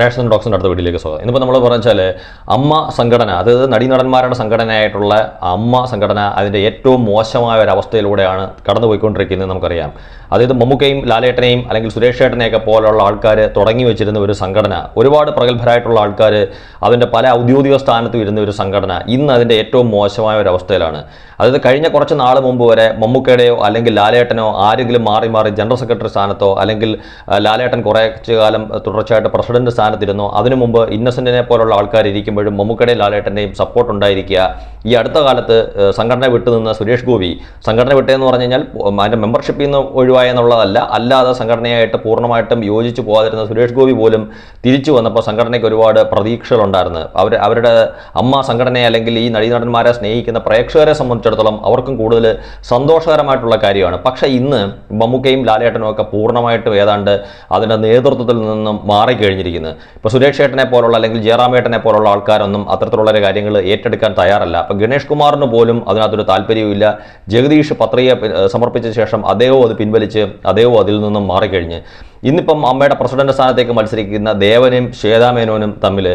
Ration ഡോക്സിന്റെ അടുത്ത വീട്ടിലേക്ക് സ്വാഗതം. ഇന്നിപ്പോൾ നമ്മൾ പറഞ്ഞാൽ അമ്മ സംഘടന അതായത് നടീനടന്മാരുടെ സംഘടനയായിട്ടുള്ള അമ്മ സംഘടന അതിന്റെ ഏറ്റവും മോശമായ ഒരു അവസ്ഥയിലൂടെയാണ് കടന്നുപോയിക്കൊണ്ടിരിക്കുന്നത് നമുക്കറിയാം. അതായത് മമ്മൂക്കയും ലാലേട്ടനെയും അല്ലെങ്കിൽ സുരേഷ് ഏട്ടനെയൊക്കെ പോലുള്ള ആൾക്കാർ തുടങ്ങി വെച്ചിരുന്ന ഒരു സംഘടന ഒരുപാട് പ്രഗത്ഭരായിട്ടുള്ള ആൾക്കാർ അതിന്റെ പല ഔദ്യോഗിക സ്ഥാനത്തും ഇരുന്ന ഒരു സംഘടന ഇന്ന് അതിന്റെ ഏറ്റവും മോശമായ ഒരു അവസ്ഥയിലാണ്. അതായത് കഴിഞ്ഞ കുറച്ച് നാൾ മുമ്പ് വരെ മമ്മൂക്കയുടെയോ അല്ലെങ്കിൽ ലാലേട്ടനോ ആരെങ്കിലും മാറി മാറി ജനറൽ സെക്രട്ടറി സ്ഥാനത്തോ അല്ലെങ്കിൽ ലാലേട്ടൻ കുറച്ച് കാലം തുടർച്ചയായിട്ട് പ്രസിഡന്റ് സ്ഥാനത്തിരുന്നോ. അതിനു മുമ്പ് ഇന്നസെന്റിനെ പോലുള്ള ആൾക്കാർ ഇരിക്കുമ്പോഴും മമ്മൂക്കടയിൽ ലാലേട്ടന്റെയും സപ്പോർട്ട് ഉണ്ടായിരിക്കുക. ഈ അടുത്ത കാലത്ത് സംഘടന വിട്ടുനിന്ന സുരേഷ് ഗോപി സംഘടന വിട്ടതെന്ന് പറഞ്ഞു കഴിഞ്ഞാൽ അതിന്റെ മെമ്പർഷിപ്പിൽ നിന്ന് ഒഴിവായ എന്നുള്ളതല്ല അല്ലാതെ സംഘടനയായിട്ട് പൂർണമായിട്ടും യോജിച്ച് പോകാതിരുന്ന സുരേഷ് ഗോപി പോലും തിരിച്ചു വന്നപ്പോൾ സംഘടനയ്ക്ക് ഒരുപാട് പ്രതീക്ഷകളുണ്ടായിരുന്നു. അവർ അവരുടെ അമ്മ സംഘടനയെ അല്ലെങ്കിൽ ഈ നടീനടന്മാരെ സ്നേഹിക്കുന്ന പ്രേക്ഷകരെ സംബന്ധിച്ചിടത്തോളം അവർക്കും കൂടുതൽ സന്തോഷകരമായിട്ടുള്ള കാര്യമാണ്. പക്ഷേ ഇന്ന് മമ്മൂക്കയും ലാലേട്ടനും ഒക്കെ പൂർണമായിട്ടും ഏതാണ്ട് അതിന്റെ നേതൃത്വത്തിൽ നിന്നും മാറിക്കഴിഞ്ഞിരിക്കുന്നത് ഇപ്പോൾ സുരേഷ് ഏട്ടനെ പോലുള്ള അല്ലെങ്കിൽ ജയറാമേട്ടനെ പോലുള്ള ആൾക്കാരൊന്നും അത്തരത്തിലുള്ള കാര്യങ്ങൾ ഏറ്റെടുക്കാൻ തയ്യാറല്ല. അപ്പോൾ ഗണേഷ് കുമാറിന് പോലും അതിനകത്തൊരു താല്പര്യവുമില്ല. ജഗദീഷ് പത്രിക സമർപ്പിച്ച ശേഷം അദ്ദേഹവും അത് പിൻവലിച്ച് അദ്ദേഹവും അതിൽ നിന്നും മാറിക്കഴിഞ്ഞ്. ഇന്നിപ്പം അമ്മയുടെ പ്രസിഡന്റ് സ്ഥാനത്തേക്ക് മത്സരിക്കുന്ന ദേവനും ശ്വേതാമേനോനും തമ്മിൽ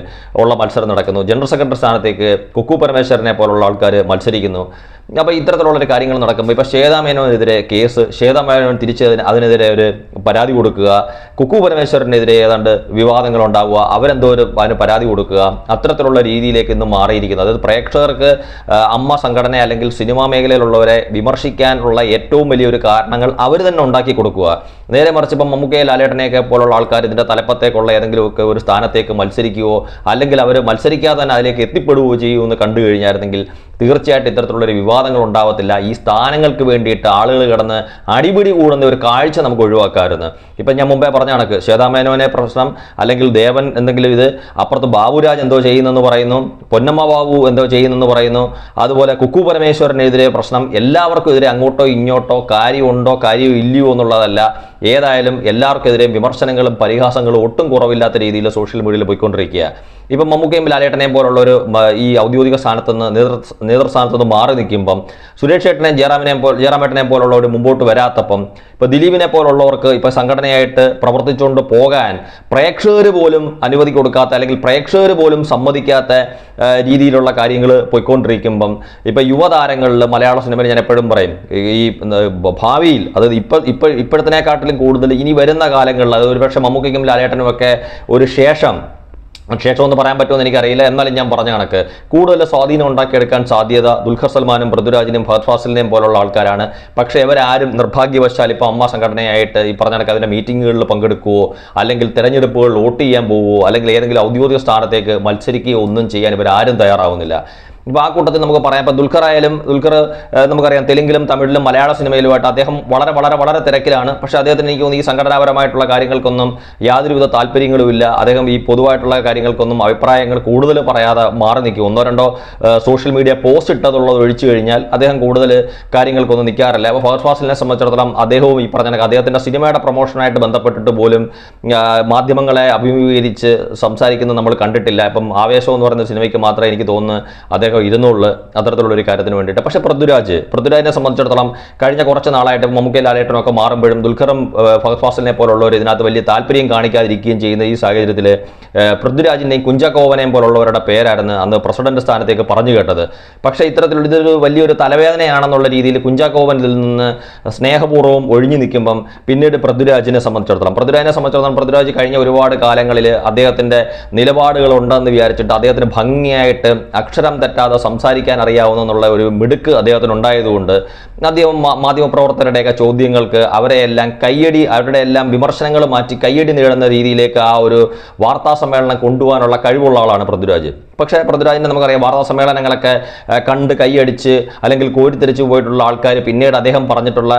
ഉള്ള മത്സരം നടക്കുന്നു. ജനറൽ സെക്രട്ടറി സ്ഥാനത്തേക്ക് കുക്കു പരമേശ്വരനെ പോലുള്ള ആൾക്കാർ മത്സരിക്കുന്നു. അപ്പോൾ ഇത്തരത്തിലുള്ളൊരു കാര്യങ്ങൾ നടക്കുമ്പോൾ ഇപ്പോൾ ശ്വേതാമേനോനെതിരെ കേസ് ശ്വേതാമേനോൻ തിരിച്ച് അതിന് അതിനെതിരെ ഒരു പരാതി കൊടുക്കുക കുക്കു പരമേശ്വരനെതിരെ ഏതാണ്ട് വിവാദങ്ങൾ ഉണ്ടാവുക അവരെന്തോ ഒരു അതിന് പരാതി കൊടുക്കുക അത്തരത്തിലുള്ള രീതിയിലേക്ക് ഇന്ന് മാറിയിരിക്കുന്നത് അതായത് പ്രേക്ഷകർക്ക് അമ്മ സംഘടന അല്ലെങ്കിൽ സിനിമാ മേഖലയിലുള്ളവരെ വിമർശിക്കാനുള്ള ഏറ്റവും വലിയൊരു കാരണങ്ങൾ അവർ തന്നെ ഉണ്ടാക്കി കൊടുക്കുക. നേരെ മറിച്ച് ഇപ്പം മമ്മൂക്കയെ ലാലേട്ടനെയൊക്കെ പോലുള്ള ആൾക്കാർ ഇതിന്റെ തലപ്പത്തേക്കുള്ള ഏതെങ്കിലുമൊക്കെ ഒരു സ്ഥാനത്തേക്ക് മത്സരിക്കുകയോ അല്ലെങ്കിൽ അവർ മത്സരിക്കാതെ തന്നെ അതിലേക്ക് എത്തിപ്പെടുകയോ ചെയ്യുമെന്ന് കണ്ടു കഴിഞ്ഞായിരുന്നെങ്കിൽ തീർച്ചയായിട്ടും ഇത്തരത്തിലുള്ളൊരു വിവാദങ്ങൾ ഉണ്ടാവത്തില്ല. ഈ സ്ഥാനങ്ങൾക്ക് വേണ്ടിയിട്ട് ആളുകൾ കിടന്ന് അടിപിടി കൂടുന്ന ഒരു കാഴ്ച നമുക്ക് ഒഴിവാക്കാമായിരുന്നു. ഇപ്പം ഞാൻ മുമ്പേ പറഞ്ഞ കണക്ക് ശ്വേതാമേനോനെ പ്രശ്നം അല്ലെങ്കിൽ ദേവൻ എന്തെങ്കിലും ഇത് അപ്പുറത്ത് ബാബുരാജ് എന്തോ ചെയ്യുന്നെന്ന് പറയുന്നു പൊന്നമ്മ ബാബു എന്തോ ചെയ്യുന്നെന്ന് പറയുന്നു അതുപോലെ കുക്കു പരമേശ്വരനെതിരെ പ്രശ്നം എല്ലാവർക്കും എതിരെ അങ്ങോട്ടോ ഇങ്ങോട്ടോ കാര്യമുണ്ടോ കാര്യമോ ഇല്ലയോ എന്നുള്ളതല്ല. ഏതായാലും എല്ലാവർക്കെതിരെയും വിമർശനങ്ങളും പരിഹാസങ്ങളും ഒട്ടും കുറവില്ലാത്ത രീതിയിൽ സോഷ്യൽ മീഡിയയിൽ പോയിക്കൊണ്ടിരിക്കുക ഇപ്പം മമ്മൂക്കയും ലാലേട്ടനെയും പോലുള്ള ഒരു ഈ ഔദ്യോഗിക സ്ഥാനത്ത് നിന്ന് നേതൃ നേതൃസ്ഥാനത്ത് നിന്ന് മാറി നിൽക്കുമ്പം സുരേഷ് ഏട്ടനെയും ജയറാമിനെയും പോ ജയറാമേട്ടനെയും പോലുള്ളവർ മുമ്പോട്ട് വരാത്തപ്പം ഇപ്പോൾ ദിലീപിനെ പോലുള്ളവർക്ക് ഇപ്പോൾ സംഘടനയായിട്ട് പ്രവർത്തിച്ചുകൊണ്ട് പോകാൻ പ്രേക്ഷകർ പോലും അനുമതി കൊടുക്കാത്ത അല്ലെങ്കിൽ പ്രേക്ഷകർ പോലും സമ്മതിക്കാത്ത രീതിയിലുള്ള കാര്യങ്ങൾ പോയിക്കൊണ്ടിരിക്കുമ്പം ഇപ്പോൾ യുവതാരങ്ങളിൽ മലയാള സിനിമയിൽ ഞാൻ എപ്പോഴും പറയും ഈ ഭാവിയിൽ അതായത് ഇപ്പോൾ ഇപ്പോൾ ഇപ്പോഴത്തിനെക്കാട്ടിലും കൂടുതൽ ഇനി വരുന്ന കാലങ്ങളിൽ അത് ഒരുപക്ഷെ മമ്മൂക്കയ്ക്കും ലാലേട്ടനും ഒക്കെ ഒരു ശേഷം ശേഷം ഒന്ന് പറയാൻ പറ്റുമെന്ന് എനിക്കറിയില്ല. എന്നാലും ഞാൻ പറഞ്ഞ കണക്ക് കൂടുതൽ സ്വാധീനം ഉണ്ടാക്കിയെടുക്കാൻ സാധ്യത ദുൽഖർ സൽമാനും പൃഥ്വിരാജിനും ഫഹദ് ഫാസിലിനെയും പോലുള്ള ആൾക്കാരാണ്. പക്ഷേ ഇവരാരും നിർഭാഗ്യവശാൽ ഇപ്പോൾ അമ്മ സംഘടനയായിട്ട് ഈ പറഞ്ഞ കണക്ക് അതിന്റെ മീറ്റിങ്ങുകളിൽ പങ്കെടുക്കുവോ അല്ലെങ്കിൽ തെരഞ്ഞെടുപ്പുകളിൽ വോട്ട് ചെയ്യാൻ പോവുമോ അല്ലെങ്കിൽ ഏതെങ്കിലും ഔദ്യോഗിക സ്ഥാനത്തേക്ക് മത്സരിക്കുകയോ ഒന്നും ചെയ്യാൻ ഇവരാരും തയ്യാറാവുന്നില്ല. ഇപ്പോൾ ആ കൂട്ടത്തിൽ നമുക്ക് പറയാം. ഇപ്പം ദുൽഖർ ആയാലും ദുൽഖർ നമുക്കറിയാം തെലുങ്കിലും തമിഴിലും മലയാള സിനിമയിലുമായിട്ട് അദ്ദേഹം വളരെ വളരെ വളരെ തിരക്കിലാണ്. പക്ഷേ അദ്ദേഹത്തിന് എനിക്ക് തോന്നുന്നു ഈ സംഘടനാപരമായിട്ടുള്ള കാര്യങ്ങൾക്കൊന്നും യാതൊരുവിധ താല്പര്യങ്ങളുമില്ല അദ്ദേഹം ഈ പൊതുവായിട്ടുള്ള കാര്യങ്ങൾക്കൊന്നും അഭിപ്രായങ്ങൾ കൂടുതൽ പറയാതെ മാറി നിൽക്കും. ഒന്നോ രണ്ടോ സോഷ്യൽ മീഡിയ പോസ്റ്റ് ഇട്ടതുള്ളത് ഒഴിച്ചു കഴിഞ്ഞാൽ അദ്ദേഹം കൂടുതൽ കാര്യങ്ങൾക്കൊന്നും നിൽക്കാറില്ല. അപ്പോൾ ഫഹദ് ഫാസിലിനെ സംബന്ധിച്ചിടത്തോളം അദ്ദേഹവും ഈ പറഞ്ഞ അദ്ദേഹത്തിന്റെ സിനിമയുടെ പ്രൊമോഷനായിട്ട് ബന്ധപ്പെട്ടിട്ട് പോലും മാധ്യമങ്ങളെ അഭിമുഖീകരിച്ച് സംസാരിക്കുന്നത് നമ്മൾ കണ്ടിട്ടില്ല. ഇപ്പം ആവേശം എന്ന് പറയുന്ന സിനിമയ്ക്ക് മാത്രമേ എനിക്ക് തോന്നുന്നു അദ്ദേഹം ഇരുന്നുള്ളൂ അത്തരത്തിലുള്ള ഒരു കാര്യത്തിന് വേണ്ടിയിട്ട്. പക്ഷേ പൃഥ്വിരാജ് പൃഥ്വിരാജിനെ സംബന്ധിച്ചിടത്തോളം കഴിഞ്ഞ കുറച്ച് നാളായിട്ട് മമ്മൂക്കയിൽ ലാലേട്ടനും ഒക്കെ മാറുമ്പോഴും ദുൽഖറും ഫഹദ് ഫാസലിനെ പോലുള്ളവർ ഇതിനകത്ത് വലിയ താല്പര്യം കാണിക്കാതിരിക്കുകയും ചെയ്യുന്ന ഈ സാഹചര്യത്തിൽ പൃഥ്വിരാജിന്റെയും കുഞ്ചാക്കോവനെയും പോലുള്ളവരുടെ പേരായിരുന്നു അന്ന് പ്രസിഡന്റ് സ്ഥാനത്തേക്ക് പറഞ്ഞു കേട്ടത്. പക്ഷേ ഇത്തരത്തിലുള്ള ഇതൊരു വലിയൊരു തലവേദനയാണെന്നുള്ള രീതിയിൽ കുഞ്ചാക്കോവനിൽ നിന്ന് സ്നേഹപൂർവം ഒഴിഞ്ഞു നിൽക്കുമ്പം പിന്നീട് പൃഥ്വിരാജിനെ സംബന്ധിച്ചിടത്തോളം. പൃഥ്വിരാജിനെ സംബന്ധിച്ചിടത്തോളം പൃഥ്വിരാജ് കഴിഞ്ഞ ഒരുപാട് കാലങ്ങളിൽ അദ്ദേഹത്തിന്റെ നിലപാടുകളുണ്ടെന്ന് വിചാരിച്ചിട്ട് അദ്ദേഹത്തിന് ഭംഗിയായിട്ട് അക്ഷരം തെറ്റാതെ സംസാരിക്കാൻ അറിയാവുന്ന എന്നുള്ള ഒരു മിടുക്ക് അദ്ദേഹത്തിന് ഉണ്ടായതുകൊണ്ട് അദ്ദേഹം മാധ്യമപ്രവർത്തകരുടെയൊക്കെ ചോദ്യങ്ങൾക്ക് അവരെയെല്ലാം കയ്യടി അവരുടെ എല്ലാം വിമർശനങ്ങൾ മാറ്റി കയ്യടി നേടുന്ന രീതിയിലേക്ക് ആ ഒരു വാർത്താ സമ്മേളനം കൊണ്ടുപോകാനുള്ള കഴിവുള്ള ആളാണ് പൃഥ്വിരാജ്. പക്ഷേ പൃഥ്വിരാജിന്റെ നമുക്കറിയാം വാർത്താ സമ്മേളനങ്ങളൊക്കെ കണ്ട് കൈയടിച്ച് അല്ലെങ്കിൽ കോരിത്തിരിച്ച് പോയിട്ടുള്ള ആൾക്കാർ പിന്നീട് അദ്ദേഹം പറഞ്ഞിട്ടുള്ള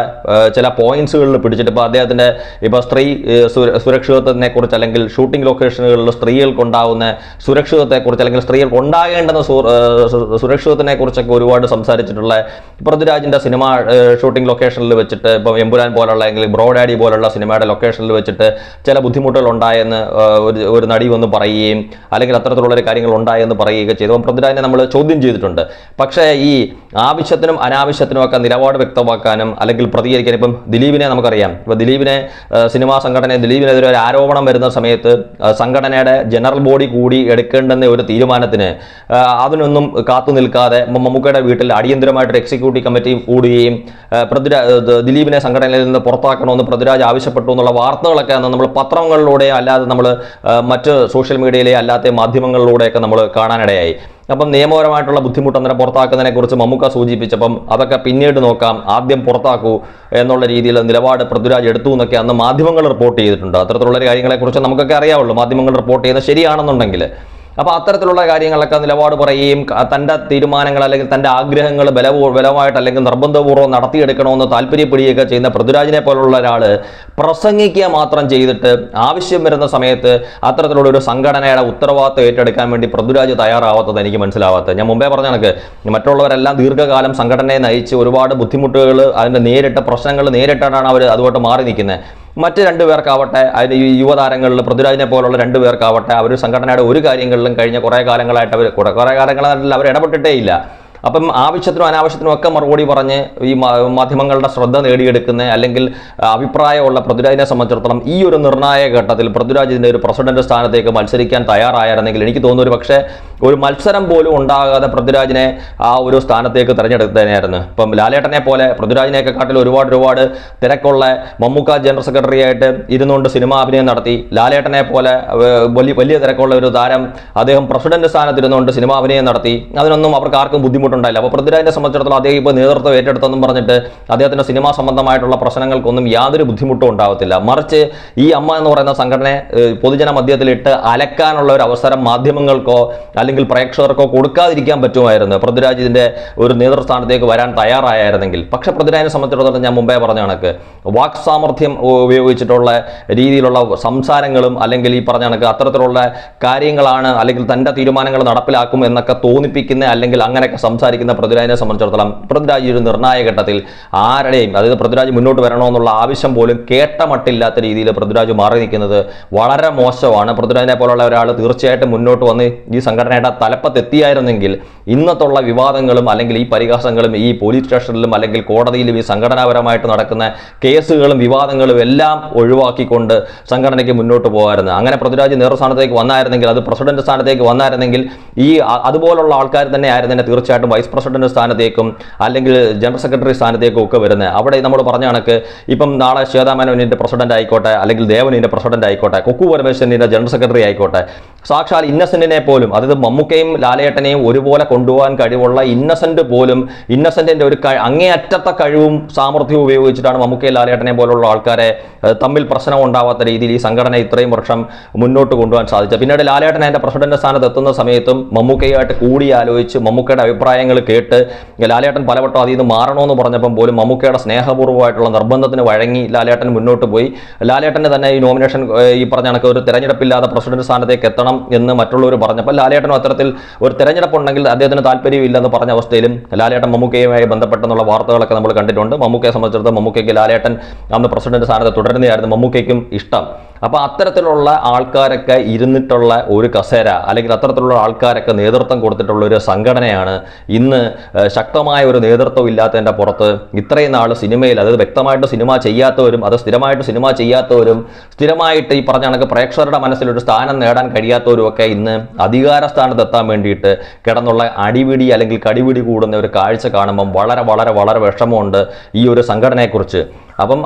ചില പോയിന്റ്സുകളിൽ പിടിച്ചിട്ട് ഇപ്പോൾ അദ്ദേഹത്തിന്റെ ഇപ്പോൾ സ്ത്രീ സുരക്ഷിതത്വത്തിനെക്കുറിച്ച് സുരക്ഷിതത്വത്തിനെ കുറിച്ച് അല്ലെങ്കിൽ ഷൂട്ടിംഗ് ലൊക്കേഷനുകളിൽ സ്ത്രീകൾക്കുണ്ടാവുന്ന സുരക്ഷിതത്തെക്കുറിച്ച് അല്ലെങ്കിൽ സ്ത്രീകൾക്ക് ഉണ്ടാകേണ്ടുന്ന സുരക്ഷിതത്തിനെ കുറിച്ചൊക്കെ ഒരുപാട് സംസാരിച്ചിട്ടുള്ള പൃഥ്വിരാജിന്റെ സിനിമ ഷൂട്ടിംഗ് ലൊക്കേഷനിൽ വെച്ചിട്ട് ഇപ്പം എമ്പുരാൻ പോലുള്ള അല്ലെങ്കിൽ ബ്രോഡാഡി പോലുള്ള സിനിമയുടെ ലൊക്കേഷനിൽ വെച്ചിട്ട് ചില ബുദ്ധിമുട്ടുകൾ ഉണ്ടായെന്ന് ഒരു ഒരു നടി വന്ന് പറയുകയും അല്ലെങ്കിൽ അത്തരത്തിലുള്ള ഒരു കാര്യങ്ങൾ ഉണ്ടായെന്ന് പറയുകയൊക്കെ ചെയ്തു. അപ്പം പൃഥ്വിരാജിനെ നമ്മൾ ചോദ്യം ചെയ്തിട്ടുണ്ട്. പക്ഷേ ഈ ആവശ്യത്തിനും അനാവശ്യത്തിനും ഒക്കെ നിലപാട് വ്യക്തമാക്കാനും അല്ലെങ്കിൽ പ്രതികരിക്കാനും ഇപ്പം ദിലീപിനെ നമുക്കറിയാം. ഇപ്പം ദിലീപിനെ സിനിമാ സംഘടന ദിലീപിനെതിരെ ഒരു ആരോപണം വരുന്ന സമയത്ത് സംഘടനയുടെ ജനറൽ ബോഡി കൂടി എടുക്കേണ്ടെന്ന ഒരു തീരുമാനത്തിന് അതിനൊന്നും കാത്തു നിൽക്കാതെ മമ്മൂക്കയുടെ വീട്ടിൽ അടിയന്തരമായിട്ട് എക്സിക്യൂട്ടീവ് കമ്മിറ്റി കൂടുകയും പൃഥ്വിരാജ് ദിലീപിനെ സംഘടനയിൽ നിന്ന് പുറത്താക്കണമെന്ന് പൃഥ്വിരാജ് ആവശ്യപ്പെട്ടു എന്നുള്ള വാർത്തകളൊക്കെ നമ്മൾ പത്രങ്ങളിലൂടെ അല്ലാതെ നമ്മൾ മറ്റ് സോഷ്യൽ മീഡിയയിലെ അല്ലാത്ത മാധ്യമങ്ങളിലൂടെയൊക്കെ നമ്മൾ കാണാനിടയായി. അപ്പം നിയമപരമായിട്ടുള്ള ബുദ്ധിമുട്ട് അന്നേരം പുറത്താക്കുന്നതിനെ കുറിച്ച് മമ്മൂക്ക സൂചിപ്പിച്ചപ്പം അതൊക്കെ പിന്നീട് നോക്കാം ആദ്യം പുറത്താക്കൂ എന്നുള്ള രീതിയിൽ നിലപാട് പൃഥ്വിരാജ് എടുത്തു എന്നൊക്കെ അന്ന് മാധ്യമങ്ങൾ റിപ്പോർട്ട് ചെയ്തിട്ടുണ്ട്. അത്തരത്തിലുള്ള കാര്യങ്ങളെക്കുറിച്ച് നമുക്കൊക്കെ അറിയാവുള്ളൂ. മാധ്യമങ്ങൾ റിപ്പോർട്ട് ചെയ്യുന്നത് ശരിയാണെന്നുണ്ടെങ്കിൽ അപ്പോൾ അത്തരത്തിലുള്ള കാര്യങ്ങളൊക്കെ നിലപാട് പറയുകയും തന്റെ തീരുമാനങ്ങൾ അല്ലെങ്കിൽ തന്റെ ആഗ്രഹങ്ങൾ ബലപൂ ബലമായിട്ട് അല്ലെങ്കിൽ നിർബന്ധപൂർവം നടത്തിയെടുക്കണമെന്ന് താല്പര്യപ്പെടുകയൊക്കെ ചെയ്യുന്ന പൃഥ്വിരാജിനെ പോലുള്ള ഒരാൾ പ്രസംഗിക്കുക മാത്രം ചെയ്തിട്ട് ആവശ്യം വരുന്ന സമയത്ത് അത്തരത്തിലുള്ള ഒരു സംഘടനയുടെ ഉത്തരവാദിത്വം ഏറ്റെടുക്കാൻ വേണ്ടി പൃഥ്വിരാജ് തയ്യാറാവാത്തത് എനിക്ക് മനസ്സിലാവാത്തത്. ഞാൻ മുമ്പേ പറഞ്ഞ കണക്ക് മറ്റുള്ളവരെല്ലാം ദീർഘകാലം സംഘടനയെ നയിച്ച് ഒരുപാട് ബുദ്ധിമുട്ടുകൾ അതിന്റെ നേരിട്ട പ്രശ്നങ്ങൾ നേരിട്ടാണ് അവർ അതുമായിട്ട് മാറി നിൽക്കുന്നത്. മറ്റ് രണ്ടു പേർക്കാവട്ടെ അതിന് ഈ യുവതാരങ്ങളിൽ പൃഥ്വിരാജിനെ പോലുള്ള രണ്ടു പേർക്കാവട്ടെ അവർ സംഘടനയുടെ ഒരു കാര്യങ്ങളിലും കഴിഞ്ഞ കുറേ കാലങ്ങളായിട്ട് അവർ കുറേ കാലങ്ങളായിട്ട് അവർ ഇടപെട്ടിട്ടേ ഇല്ല. അപ്പം ആവശ്യത്തിനും അനാവശ്യത്തിനും ഒക്കെ മറുപടി പറഞ്ഞ് ഈ മാധ്യമങ്ങളുടെ ശ്രദ്ധ നേടിയെടുക്കുന്ന അല്ലെങ്കിൽ അഭിപ്രായമുള്ള പൃഥ്വിരാജിനെ സംബന്ധിച്ചിടത്തോളം ഈ ഒരു നിർണായക ഘട്ടത്തിൽ പൃഥ്വിരാജിന്റെ ഒരു പ്രസിഡന്റ് സ്ഥാനത്തേക്ക് മത്സരിക്കാൻ തയ്യാറായിരുന്നെങ്കിൽ എനിക്ക് തോന്നുന്നു ഒരു പക്ഷേ ഒരു മത്സരം പോലും ഉണ്ടാകാതെ പൃഥ്വിരാജിനെ ആ ഒരു സ്ഥാനത്തേക്ക് തിരഞ്ഞെടുത്തതിനായിരുന്നു ഇപ്പം ലാലേട്ടനെ പോലെ പൃഥ്വിരാജിനെയൊക്കെ കാട്ടിൽ ഒരുപാട് ഒരുപാട് തിരക്കുള്ള മമ്മൂക്ക ജനറൽ സെക്രട്ടറി ആയിട്ട് ഇരുന്നുകൊണ്ട് സിനിമാ അഭിനയം നടത്തി ലാലേട്ടനെ പോലെ വലിയ വലിയ തിരക്കുള്ള ഒരു താരം അദ്ദേഹം പ്രസിഡന്റ് സ്ഥാനത്തിരുന്നുകൊണ്ട് സിനിമാ അഭിനയം നടത്തി അതിനൊന്നും അവർക്ക് ആർക്കും ബുദ്ധിമുട്ടുണ്ടായില്ല അപ്പോൾ പൃഥ്വിരാജിനെ സംബന്ധിച്ചിടത്തോളം അദ്ദേഹം ഇപ്പോൾ നേതൃത്വം ഏറ്റെടുത്തെന്നും പറഞ്ഞിട്ട് അദ്ദേഹത്തിന്റെ സിനിമാ സംബന്ധമായിട്ടുള്ള പ്രശ്നങ്ങൾക്കൊന്നും യാതൊരു ബുദ്ധിമുട്ടും ഉണ്ടാവത്തില്ല. മറിച്ച് ഈ അമ്മ എന്ന് പറയുന്ന സംഘടനയെ പൊതുജന മധ്യത്തിലിട്ട് അലക്കാനുള്ള ഒരു അവസരം മാധ്യമങ്ങൾക്കോ അല്ലെങ്കിൽ പ്രേക്ഷകർക്കോ കൊടുക്കാതിരിക്കാൻ പറ്റുമായിരുന്നു. പൃഥ്വിരാജ് ഇതിന്റെ ഒരു നേതൃസ്ഥാനത്തേക്ക് വരാൻ തയ്യാറായിരുന്നെങ്കിൽ പക്ഷേ പൃഥ്വിരാജിനെ സംബന്ധിച്ചിടത്തോളം ഞാൻ മുമ്പേ പറഞ്ഞ കണക്ക്. വാക് സാമർഥ്യം ഉപയോഗിച്ചിട്ടുള്ള രീതിയിലുള്ള സംസാരങ്ങളും അല്ലെങ്കിൽ ഈ പറഞ്ഞ കണക്ക് അത്തരത്തിലുള്ള കാര്യങ്ങളാണ് അല്ലെങ്കിൽ തന്റെ തീരുമാനങ്ങൾ നടപ്പിലാക്കും എന്നൊക്കെ തോന്നിപ്പിക്കുന്ന അല്ലെങ്കിൽ അങ്ങനെയൊക്കെ സംസാരിക്കുന്ന പൃഥ്വിരാജിനെ സംബന്ധിച്ചിടത്തോളം പൃഥ്വിരാജ് ഒരു നിർണായക ഘട്ടത്തിൽ ആരുടെയും അതായത് പൃഥ്വിരാജ് മുന്നോട്ട് വരണമെന്നുള്ള ആവശ്യം പോലും കേട്ടമട്ടില്ലാത്ത രീതിയിൽ പൃഥ്വിരാജ് മാറി നിൽക്കുന്നത് വളരെ മോശമാണ്. പൃഥ്വിരാജിനെ പോലുള്ള ഒരാൾ തീർച്ചയായിട്ടും മുന്നോട്ട് വന്ന് ഈ സംഘടനയുടെ തലപ്പത്തെത്തിയായിരുന്നെങ്കിൽ ഇന്നത്തുള്ള വിവാദങ്ങളും അല്ലെങ്കിൽ ഈ പരിഹാസങ്ങളും ഈ പോലീസ് സ്റ്റേഷനിലും അല്ലെങ്കിൽ കോടതിയിലും ഈ സംഘടനാപരമായിട്ട് നടക്കുന്ന കേസുകളും വിവാദങ്ങളും എല്ലാം ഒഴിവാക്കിക്കൊണ്ട് സംഘടനയ്ക്ക് മുന്നോട്ട് പോകാമായിരുന്നു. അങ്ങനെ പൃഥ്വിരാജ് നേതൃസ്ഥാനത്തേക്ക് വന്നായിരുന്നെങ്കിൽ അത് പ്രസിഡന്റ് സ്ഥാനത്തേക്ക് വന്നായിരുന്നെങ്കിൽ ഈ അതുപോലുള്ള ആൾക്കാർ തന്നെ ആയിരുന്നെ തീർച്ചയായിട്ടും വൈസ് പ്രസിഡന്റ് സ്ഥാനത്തേക്കും അല്ലെങ്കിൽ ജനറൽ സെക്രട്ടറി സ്ഥാനത്തേക്കും ഒക്കെ വരുന്നത്. അവിടെ നമ്മൾ പറഞ്ഞ കണക്ക് ഇപ്പം നാളെ ശ്വേതാമേനോനിന്റെ പ്രസിഡന്റ് ആയിക്കോട്ടെ അല്ലെങ്കിൽ ദേവനിന്റെ പ്രസിഡന്റ് ആയിക്കോട്ടെ കൊക്കു പരമേശ്വരന്റെ ജനറൽ സെക്രട്ടറി ആയിക്കോട്ടെ. സാക്ഷാൽ ഇന്നസെന്റിനെ പോലും അതായത് മമ്മൂക്കയും ലാലേട്ടനെയും ഒരുപോലെ കൊണ്ടുപോകാൻ കഴിവുള്ള ഇന്നസെന്റ് പോലും ഇന്നസെന്റിന്റെ ഒരു അങ്ങേയറ്റത്തെ കഴിവും സാമർഥ്യവും ഉപയോഗിച്ചിട്ടാണ് മമ്മൂക്കെ ലാലേട്ടനെ പോലുള്ള ആൾക്കാരെ തമ്മിൽ പ്രശ്നം ഉണ്ടാവാത്ത രീതിയിൽ ഈ സംഘടന ഇത്രയും വർഷം മുന്നോട്ട് കൊണ്ടുപോകാൻ സാധിച്ചത്. പിന്നീട് ലാലേട്ടൻ അതിന്റെ പ്രസിഡന്റ് സ്ഥാനത്ത് എത്തുന്ന സമയത്തും മമ്മൂക്കയുമായിട്ട് കൂടി ആലോചിച്ച് മമ്മൂക്കയുടെ അഭിപ്രായങ്ങൾ കേട്ട് ലാലേട്ടൻ പലവട്ടം അതിൽ നിന്ന് മാറണമെന്ന് പറഞ്ഞപ്പം പോലും മമ്മൂക്കയുടെ സ്നേഹപൂർവമായിട്ടുള്ള നിർബന്ധത്തിന് വഴങ്ങി ലാലേട്ടൻ മുന്നോട്ട് പോയി. ലാലേട്ടന് തന്നെ ഈ നോമിനേഷൻ ഈ പറഞ്ഞ കണക്ക് ഒരു തെരഞ്ഞെടുപ്പില്ലാതെ പ്രസിഡന്റ് സ്ഥാനത്തേക്ക് എത്തണം എന്ന് മറ്റുള്ളവർ പറഞ്ഞപ്പോൾ ലാലേട്ടനും അത്തരത്തിൽ ഒരു തെരഞ്ഞെടുപ്പ് ഉണ്ടെങ്കിൽ അദ്ദേഹത്തിന് താല്പര്യമില്ലെന്ന് പറഞ്ഞ അവസ്ഥയിലും ലാലേട്ടൻ മമ്മൂക്കയുമായി ബന്ധപ്പെട്ടെന്നുള്ള വാർത്തകളൊക്കെ നമ്മൾ കണ്ടിട്ടുണ്ട്. മമ്മൂക്കയെ സംബന്ധിച്ചിടത്തോളം മമ്മൂക്കയ്ക്ക് ലാലേട്ടൻ അന്ന് പ്രസിഡന്റ് സ്ഥാനത്ത് തുടരുന്നതായിരുന്നു. മമ്മൂക്കയ്ക്കും ഇഷ്ടം. അപ്പോൾ അത്തരത്തിലുള്ള ആൾക്കാരൊക്കെ ഇരുന്നിട്ടുള്ള ഒരു കസേര അല്ലെങ്കിൽ അത്തരത്തിലുള്ള ആൾക്കാരൊക്കെ നേതൃത്വം കൊടുത്തിട്ടുള്ള ഒരു സംഘടനയാണ് ഇന്ന് ശക്തമായ ഒരു നേതൃത്വം ഇല്ലാത്തതിന്റെ പുറത്ത്. ഇത്രയും നാൾ സിനിമയിൽ അതായത് വ്യക്തമായിട്ട് സിനിമ ചെയ്യാത്തവരും അത് സ്ഥിരമായിട്ട് സിനിമ ചെയ്യാത്തവരും സ്ഥിരമായിട്ട് ഈ പറഞ്ഞ കണക്ക് പ്രേക്ഷകരുടെ മനസ്സിലൊരു സ്ഥാനം നേടാൻ കഴിയാത്തവരും ഒക്കെ ഇന്ന് അധികാര സ്ഥാനത്ത് എത്താൻ വേണ്ടിയിട്ട് കിടന്നുള്ള അടിപിടി അല്ലെങ്കിൽ കടിപിടി കൂടുന്ന ഒരു കാഴ്ച കാണുമ്പം വളരെ വളരെ വളരെ വിഷമമുണ്ട് ഈ ഒരു സംഘടനയെക്കുറിച്ച്. അപ്പം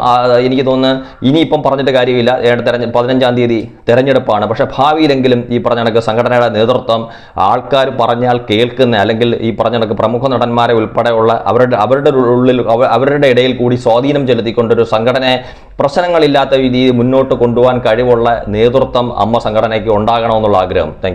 എനിക്ക് തോന്നുന്നു ഇനിയിപ്പം പറഞ്ഞിട്ട് കാര്യമില്ല. തെരഞ്ഞെ പതിനഞ്ചാം തീയതി തെരഞ്ഞെടുപ്പാണ്. പക്ഷേ ഭാവിയിലെങ്കിലും ഈ പറഞ്ഞ കണക്ക് സംഘടനയുടെ നേതൃത്വം ആൾക്കാർ പറഞ്ഞാൽ കേൾക്കുന്ന അല്ലെങ്കിൽ ഈ പറഞ്ഞ കണക്ക് പ്രമുഖ നടന്മാരെ ഉൾപ്പെടെയുള്ള അവരുടെ അവരുടെ ഉള്ളിൽ അവരുടെ ഇടയിൽ കൂടി സ്വാധീനം ചെലുത്തിക്കൊണ്ടൊരു സംഘടനയെ പ്രശ്നങ്ങളില്ലാത്ത രീതിയിൽ മുന്നോട്ട് കൊണ്ടുപോകാൻ കഴിവുള്ള നേതൃത്വം അമ്മ സംഘടനയ്ക്ക് ഉണ്ടാകണമെന്നുള്ള ആഗ്രഹം. താങ്ക്